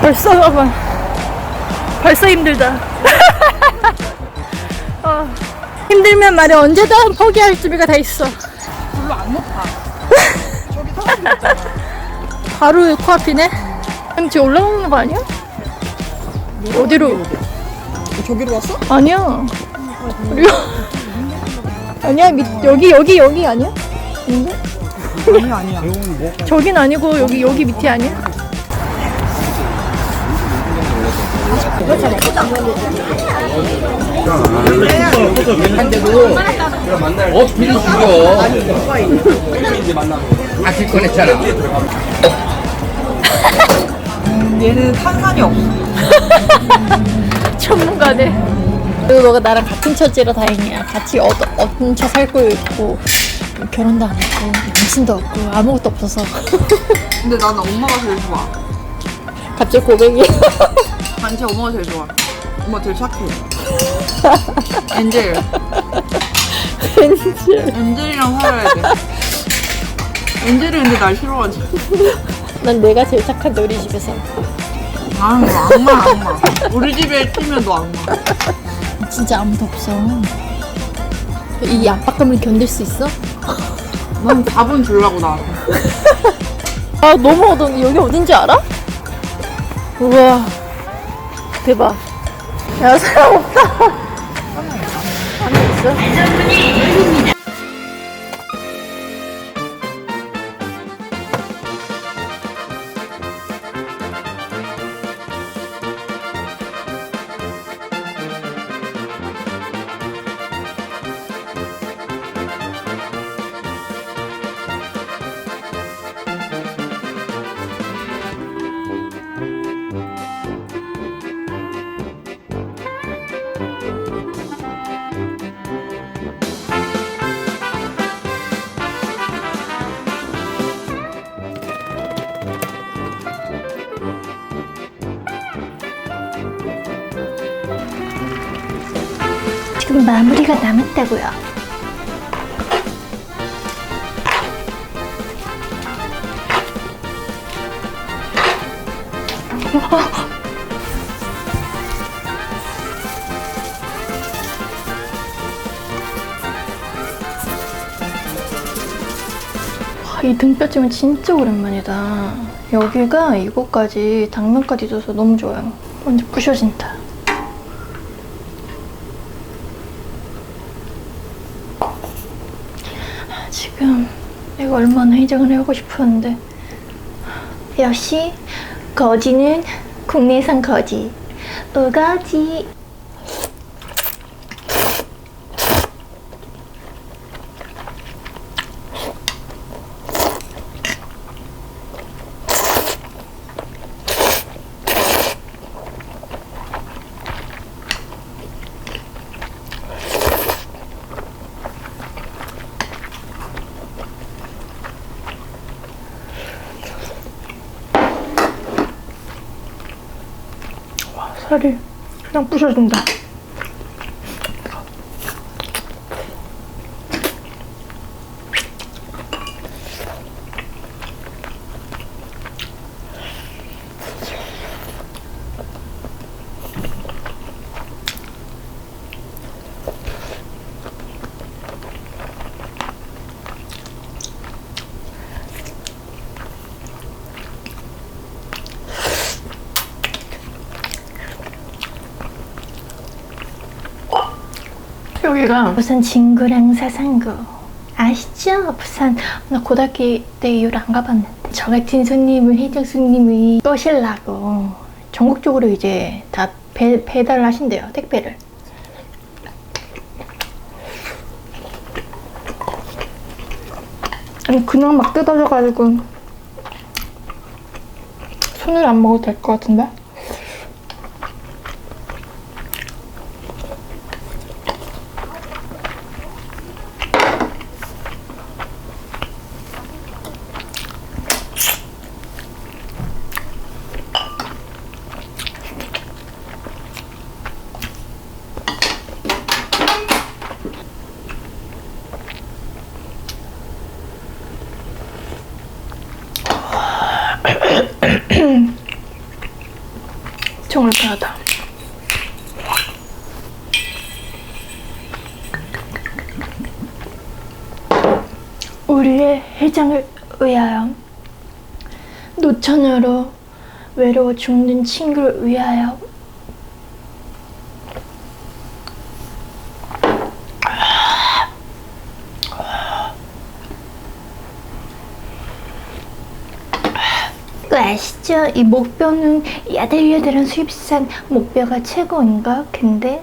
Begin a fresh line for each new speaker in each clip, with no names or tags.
벌써 봐봐. 벌써 힘들다. 어, 힘들면 말해 언제든 포기할 준비가 다 있어.
별로 안 높아. 저기.
바로 코앞이네. 그럼 지금 올라가는 거 아니야? 어디로?
저기로 왔어?
아니야. 우리가 아니야 밑 여기 여기 여기 아니야? 아닌데?
아니야 아니야.
저긴 아니고 여기 여기 밑에 아니야?
어, 비리 죽여. 아낄 꺼냈잖아.
얘는 탄산이 없어.
전문가네. 그리고 너가 나랑 같은 처지라 다행이야. 같이 얻, 얹혀 살고 있고 결혼도 안 했고 임신도 없고 아무것도 없어서
근데 나는 엄마가 제일 좋아.
갑자기 고백이
단체 엄마가 제일 좋아. 엄마 제일 착해. 엔젤.
왠지
엔젤이랑 살아야 돼. 엔젤이 근데 날 싫어하지.
난 내가 제일 착한데 우리 집에서
아, 너 악마 악마. 우리 집에 뛰면 너 악마.
진짜 아무도 없어. 이 압박감을 견딜 수 있어?
난 답은 주려고 나한테.
아 너무 어두운데 여기 어딘지 알아? 우와 대박 야 사람 없다 사람 있어? 마무리가 남았다고요 와, 이 등뼈찜은 진짜 오랜만이다. 여기가 이거까지 당면까지 줘서 너무 좋아요. 완전 부셔진다. 아, 지금 내가 얼마나 해장을 하고 싶었는데 역시 거지는 국내산 거지. 우거지. 살이 그냥 부셔진다. 여기가 부산 진구랑 사상구 아시죠? 부산 나 고등학교 때 이후로 안 가봤는데 저 같은 손님을 해적 손님을 꼬실라고 전국적으로 이제 다 배, 배달을 하신대요 택배를 아니 그냥 막 뜯어져가지고 손을 안 먹어도 될 것 같은데? 노천으로 외로워 죽는 친구를 위하여 그 아시죠? 이 목뼈는 야들야들한 수입산 목뼈가 최고인가? 근데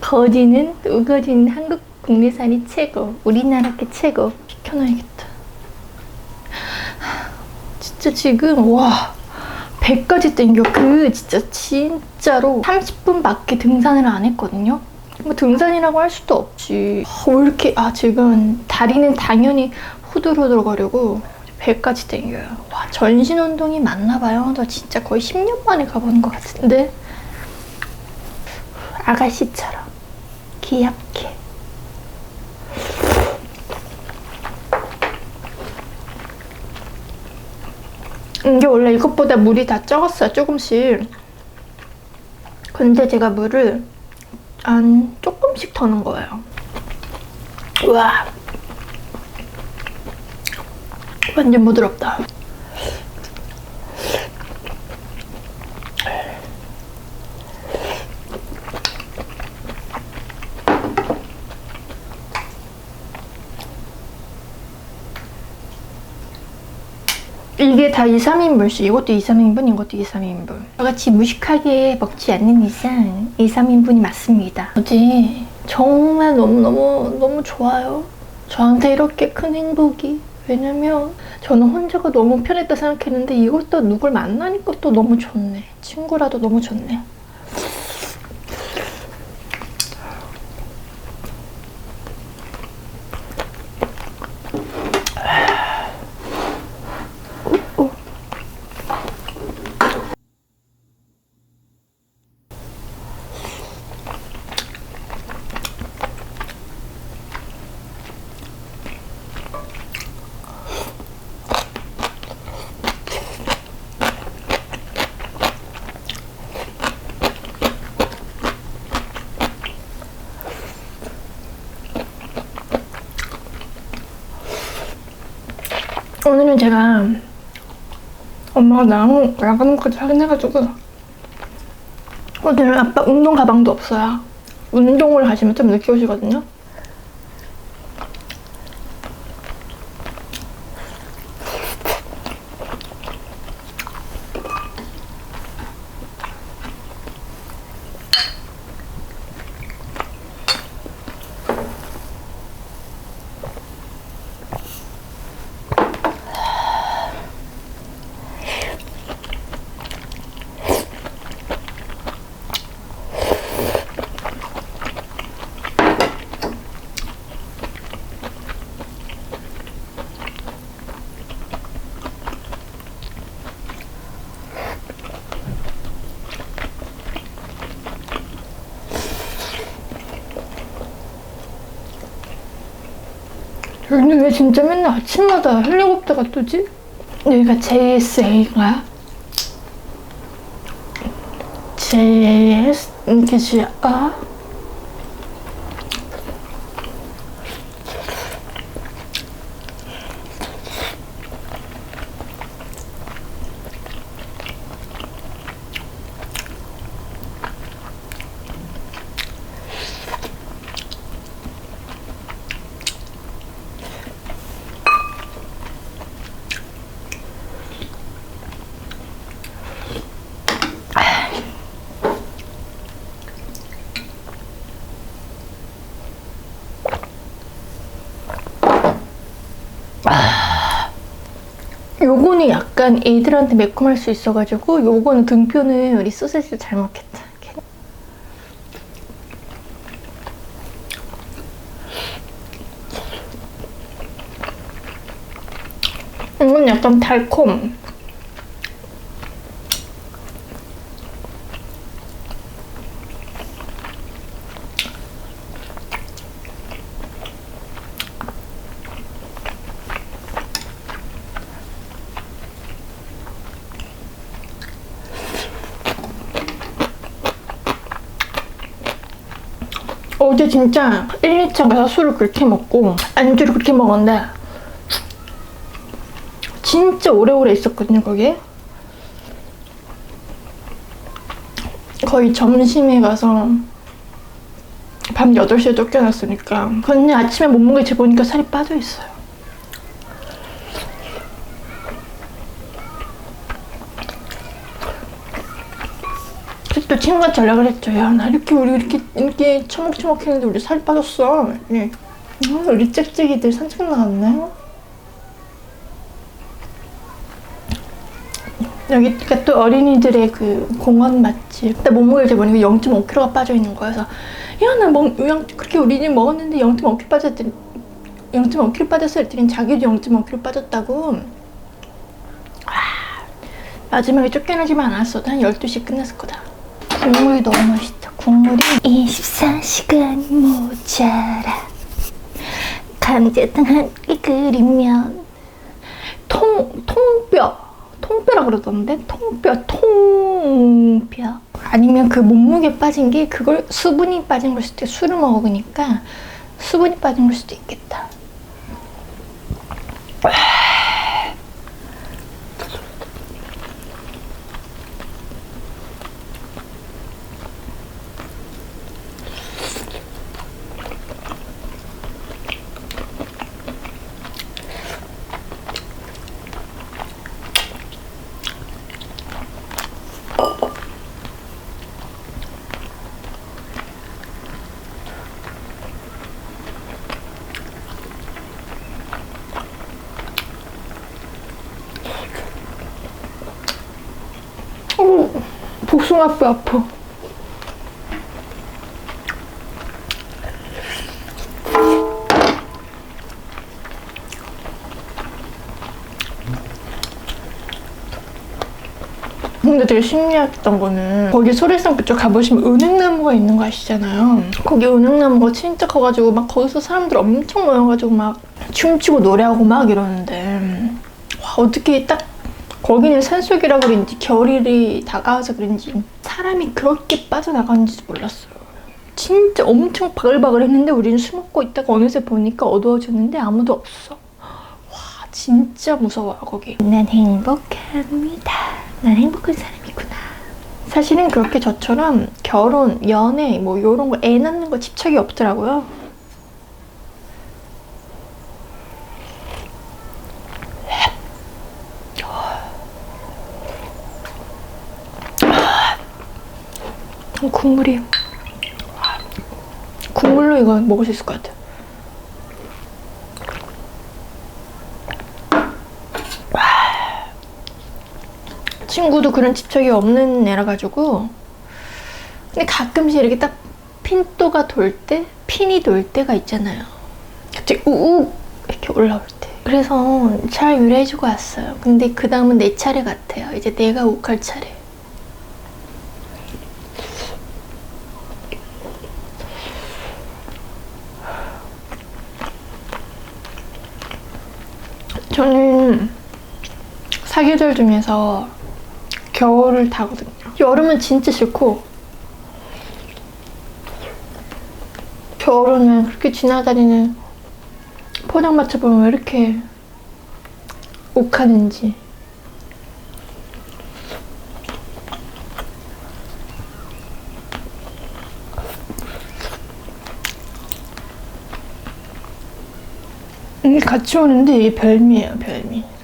거지는 우거지는 한국 국내산이 최고 우리나라 게 최고 시켜놔야겠다 진짜 지금 와 100까지 땡겨. 그 진짜 진짜로 30분밖에 등산을 안 했거든요? 뭐 등산이라고 할 수도 없지. 아, 왜 이렇게 아 지금 다리는 당연히 후들후들 거리고 배까지 땡겨요. 와 전신 운동이 맞나 봐요. 나 진짜 거의 10년 만에 가보는 것 같은데? 아가씨처럼 귀엽게 이게 원래 이것보다 물이 다 적었어요 조금씩. 근데 제가 물을 한 조금씩 더는 거예요. 우와. 완전 부드럽다 이게 다 2, 3인분씩 이것도 2, 3인분 이것도 2, 3인분. 저같이 무식하게 먹지 않는 이상 2, 3인분이 맞습니다. 어제 정말 너무너무 너무 좋아요. 저한테 이렇게 큰 행복이. 왜냐면 저는 혼자가 너무 편했다 생각했는데 이것도 누굴 만나니까 또 너무 좋네. 친구라도 너무 좋네 제가 엄마가 나랑 나가는 것까지 확인해가지고 오늘은 아빠 운동 가방도 없어요. 운동을 가시면 좀 늦게 오시거든요. 여기는 왜 진짜 맨날 아침마다 헬리콥터가 뜨지? 여기가 JSA인가요? JS 이게 아 요거는 약간 애들한테 매콤할 수 있어가지고 요거는 등표는 우리 소세지 잘 먹겠다. 이건 약간 달콤. 어제 진짜 1, 2차 가서 술을 그렇게 먹고 안주를 그렇게 먹었는데 진짜 오래오래 있었거든요 거기에 거의 점심에 가서 밤 8시에 쫓겨났으니까. 근데 아침에 몸무게 재보니까 살이 빠져있어요 그래서 또 친구한테 연락을 했죠. 야, 나 이렇게 우리 이렇게 이렇게 처먹처먹 했는데 우리 살이 빠졌어. 예. 어, 우리 짹짹이들 산책 나갔네. 여기가 또 어린이들의 그 공원 맛집. 나 몸무게를 재보니까 0.5kg가 빠져 있는 거여서 야, 나 먹, 영, 그렇게 우리 집 먹었는데 0.5kg 빠졌더니 0.5kg 빠졌어 했더니 자기도 0.5kg 빠졌다고. 아, 마지막에 쫓겨나지만 않았어도 한 12시 끝났을 거다. 국물이 너무 맛있다. 국물이 24시간 모자라. 감자탕 한개 끓이면 통 통뼈 통뼈라 그러던데 통뼈 통뼈 아니면 그 몸무게 빠진 게 그걸 수분이 빠진 걸 수도 있고 술을 먹으니까 수분이 빠진 걸 수도 있겠다. 어, 복숭아뼈 아파. 근데 되게 신기했던 거는 거기 소래산 그쪽 가보시면 은행나무가 있는 거 아시잖아요. 거기 은행나무가 진짜 커가지고 막 거기서 사람들 엄청 모여가지고 막 춤추고 노래하고 막 이러는데 와 어떻게 딱 거기는 산속이라 그런지 겨울이 다가와서 그런지 사람이 그렇게 빠져나가는지 몰랐어요. 진짜 엄청 바글바글 했는데 우리는 술 먹고 있다가 어느새 보니까 어두워졌는데 아무도 없어. 와 진짜 무서워요 거기. 난 행복합니다. 난 행복한 사람이구나. 사실은 그렇게 저처럼 결혼, 연애 뭐 이런 거 애 낳는 거 집착이 없더라고요. 국물이 국물로 이거 먹을 수 있을 것 같아. 친구도 그런 집착이 없는 애라 가지고 근데 가끔씩 이렇게 딱 핀도가 돌 때, 핀이 돌 때가 있잖아요. 갑자기 우욱 이렇게 올라올 때. 그래서 잘 유래해주고 왔어요. 근데 그 다음은 내 차례 같아요. 이제 내가 욱할 차례. 저는 사계절 중에서 겨울을 타거든요. 여름은 진짜 싫고 겨울은 그렇게 지나다니는 포장마차 보면 왜 이렇게 욱하는지 이게 같이 오는데 이게 별미예요 별미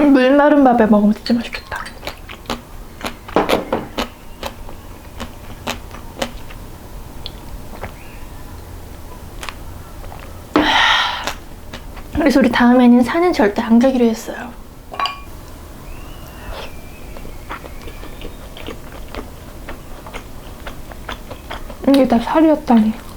아니, 물 마른 밥에 먹으면 진짜 맛있겠다. 그래서 우리 다음에는 산은 절대 안 가기로 했어요. 이게 다 살이었다니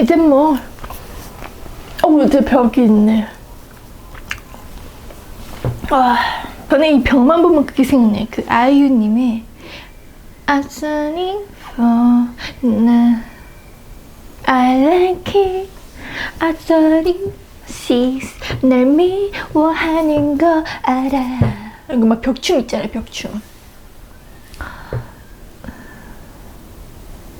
이제 뭐 어머 이제 벽이 있네. 아 저는 이 벽만 보면 그게 생각나요. 그 아이유님의 I'm sunny for now I like it. I thought it sees 날 미워하는 거 알아. 이거 막 벽춤 있잖아요 벽춤.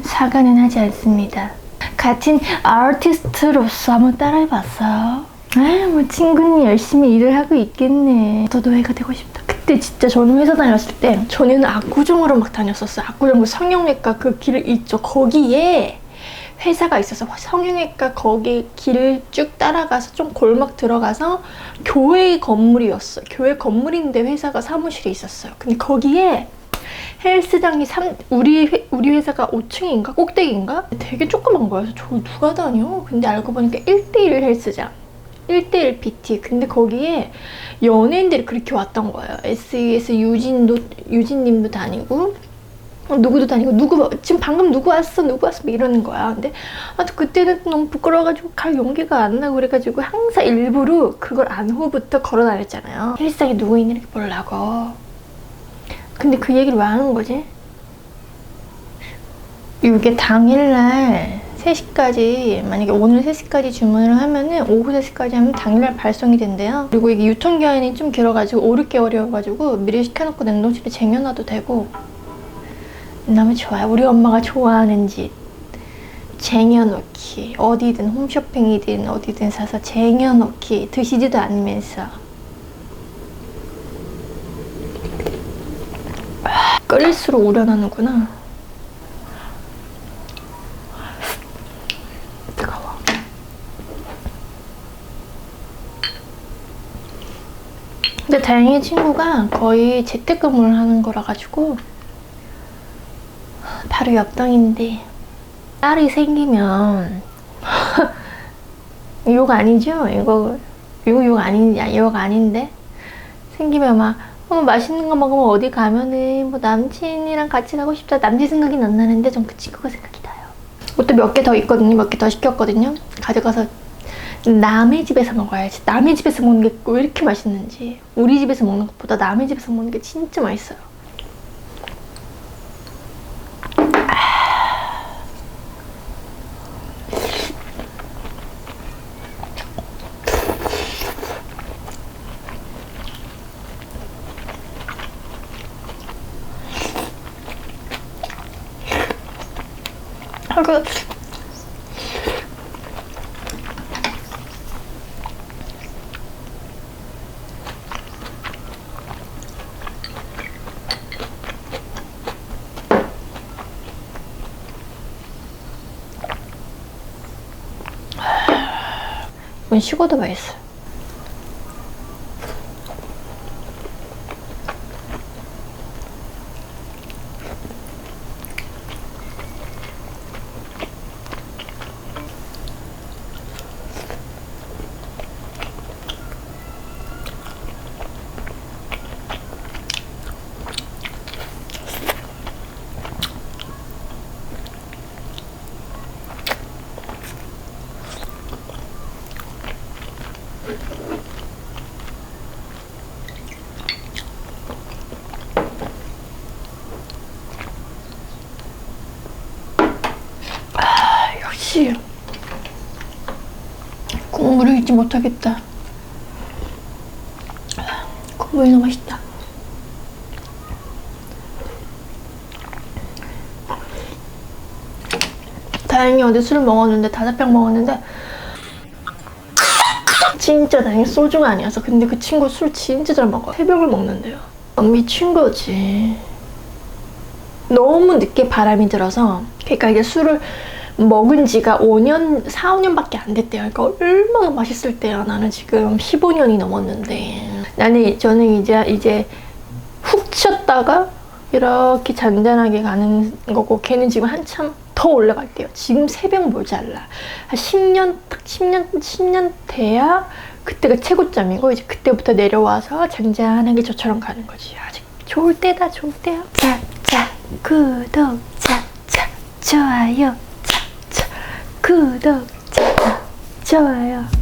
사과는 하지 않습니다. 같은 아티스트로서 한번 따라해봤어요. 아뭐 친구는 열심히 일을 하고 있겠네. 너도 애가 되고 싶다. 그때 진짜 저는 회사 다녔을 때 전에는 압구정으로 막 다녔었어요. 압구정 그 성형외과 그 길 있죠. 거기에 회사가 있어서 성형외과 거기 길을 쭉 따라가서 좀 골목 들어가서 교회 건물이었어요. 교회 건물인데 회사가 사무실이 있었어요. 근데 거기에 헬스장이 3, 우리, 회, 우리 회사가 5층인가? 꼭대기인가? 되게 조그만 거여서 저 누가 다녀? 근데 알고 보니까 1대1 헬스장. 1대1 PT. 근데 거기에 연예인들이 그렇게 왔던 거예요. SES 유진도, 유진님도 다니고, 어, 누구도 다니고, 누구, 지금 방금 누구 왔어? 누구 왔어? 막 이러는 거야. 근데, 아, 그때는 너무 부끄러워가지고 갈 용기가 안 나고 그래가지고 항상 일부러 그걸 안 후부터 걸어 다녔잖아요. 헬스장에 누구 있는지 보려고. 근데 그 얘기를 왜 하는 거지? 이게 당일날 3시까지 만약에 오늘 3시까지 주문을 하면은 오후 3시까지 하면 당일날 발송이 된대요. 그리고 이게 유통기한이 좀 길어가지고 5, 6개월이어가지고 미리 시켜놓고 냉동실에 쟁여놔도 되고 너무 좋아요. 우리 엄마가 좋아하는 짓 쟁여놓기 어디든 홈쇼핑이든 어디든 사서 쟁여놓기 드시지도 않으면서 끓일수록 우려나는구나. 뜨거워. 근데 다행히 친구가 거의 재택근무를 하는 거라 가지고 바로 옆동인데 딸이 생기면 욕 아니죠? 이거 이거 욕 아닌 욕 아닌데 생기면 막 어, 맛있는 거 먹으면 어디 가면은 뭐 남친이랑 같이 가고 싶다 남친 생각이 안 나는데 전 그 친구가 생각이 나요. 옷도 몇 개 더 있거든요. 몇 개 더 시켰거든요. 가져가서 남의 집에서 먹어야지. 남의 집에서 먹는 게 왜 이렇게 맛있는지. 우리 집에서 먹는 것보다 남의 집에서 먹는 게 진짜 맛있어요. 아, 그 이건 식어도 맛있어. 아, 역시 국물을 잊지 못하겠다. 국물이 너무 맛있다. 다행히 어제 술 먹었는데 다섯 병 먹었는데 진짜 다행히 소주가 아니어서 근데 그 친구 술 진짜 잘 먹어 세 병을 먹는데요 미친 거지 너무 늦게 바람이 들어서 그러니까 이게 술을 먹은 지가 5년, 4, 5년밖에 안 됐대요. 그러니까 얼마나 맛있을 때야. 나는 지금 15년이 넘었는데. 나는 저는 이제 이제 훅 쉬었다가 이렇게 잔잔하게 가는 거고 걔는 지금 한참 더 올라갈 때요. 지금 새벽 모자라. 한 10년 딱 10년 10년 돼야 그때가 최고점이고 이제 그때부터 내려와서 잔잔하게 저처럼 가는 거지. 아직 좋을 때다 좋을 때야. 자 자 구독 자 자 좋아요 자자 구독, 좋아요.